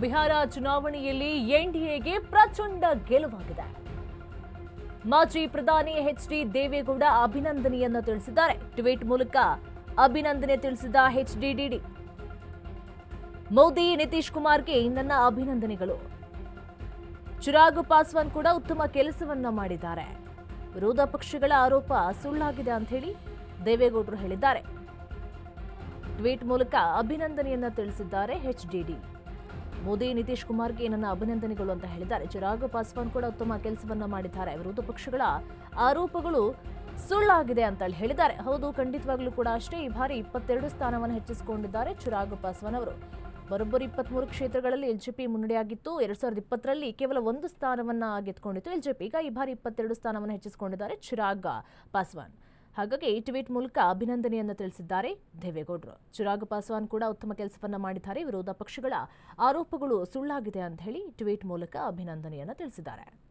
ಬಿಹಾರ ಚುನಾವಣೆಯಲ್ಲಿ ಎನ್ಡಿಎಗೆ ಪ್ರಚಂಡ ಗೆಲುವಾಗಿದೆ. ಮಾಜಿ ಪ್ರಧಾನಿ ಎಚ್ ಡಿ ದೇವೇಗೌಡ ಅಭಿನಂದನೆಯನ್ನು ತಿಳಿಸಿದ್ದಾರೆ. ಟ್ವೀಟ್ ಮೂಲಕ ಅಭಿನಂದನೆ ತಿಳಿಸಿದ ಎಚ್ ಡಿ ಮೋದಿ, ನಿತೀಶ್ ಕುಮಾರ್ಗೆ ನನ್ನ ಅಭಿನಂದನೆಗಳು. ಚಿರಾಗ್ ಪಾಸ್ವಾನ್ ಕೂಡ ಉತ್ತಮ ಕೆಲಸವನ್ನ ಮಾಡಿದ್ದಾರೆ. ವಿರೋಧ ಪಕ್ಷಗಳ ಆರೋಪ ಸುಳ್ಳಾಗಿದೆ ಅಂತ ಹೇಳಿ ದೇವೇಗೌಡರು ಹೇಳಿದ್ದಾರೆ. ಟ್ವೀಟ್ ಮೂಲಕ ಅಭಿನಂದನೆಯನ್ನ ತಿಳಿಸಿದ್ದಾರೆ ಎಚ್ಡಿಡಿ ಮೋದಿ ನಿತೀಶ್ ಕುಮಾರ್ಗೆ ನನ್ನ ಅಭಿನಂದನೆಗಳು ಅಂತ ಹೇಳಿದ್ದಾರೆ. ಚಿರಾಗ್ ಪಾಸ್ವಾನ್ ಕೂಡ ಉತ್ತಮ ಕೆಲಸವನ್ನ ಮಾಡಿದ್ದಾರೆ. ವಿರೋಧ ಪಕ್ಷಗಳ ಆರೋಪಗಳು ಸುಳ್ಳಾಗಿದೆ ಅಂತ ಹೇಳಿ ಹೇಳಿದ್ದಾರೆ. ಹೌದು, ಖಂಡಿತವಾಗ್ಲೂ ಕೂಡ ಅಷ್ಟೇ. ಈ ಬಾರಿ ಇಪ್ಪತ್ತೆರಡು ಸ್ಥಾನವನ್ನು ಹೆಚ್ಚಿಸಿಕೊಂಡಿದ್ದಾರೆ ಚಿರಾಗ್ ಪಾಸ್ವಾನ್ ಅವರು. ಬರೋಬ್ಬರಿ ಇಪ್ಪತ್ಮೂರು ಕ್ಷೇತ್ರಗಳಲ್ಲಿ ಎಲ್ಜೆಪಿ ಮುನ್ನಡೆಯಾಗಿತ್ತು. ಎರಡ್ ಸಾವಿರದ ಇಪ್ಪತ್ತರಲ್ಲಿ ಕೇವಲ ಒಂದು ಸ್ಥಾನವನ್ನ ಗೆದ್ದುಕೊಂಡಿತ್ತು ಎಲ್ಜೆಪಿ ಈಗ ಈ ಬಾರಿ ಇಪ್ಪತ್ತೆರಡು ಸ್ಥಾನವನ್ನು ಹೆಚ್ಚಿಸಿಕೊಂಡಿದ್ದಾರೆ ಚಿರಾಗ್ ಪಾಸ್ವಾನ್. ಹಾಗಾಗಿ ಟ್ವೀಟ್ ಮೂಲಕ ಅಭಿನಂದನೆಯನ್ನು ತಿಳಿಸಿದ್ದಾರೆ ದೇವೇಗೌಡರು. ಚಿರಾಗ್ ಪಾಸ್ವಾನ್ ಕೂಡ ಉತ್ತಮ ಕೆಲಸವನ್ನ ಮಾಡಿದ್ದಾರೆ. ವಿರೋಧ ಪಕ್ಷಗಳ ಆರೋಪಗಳು ಸುಳ್ಳಾಗಿದೆ ಅಂತ ಹೇಳಿ ಟ್ವೀಟ್ ಮೂಲಕ ಅಭಿನಂದನೆಯನ್ನು ತಿಳಿಸಿದ್ದಾರೆ.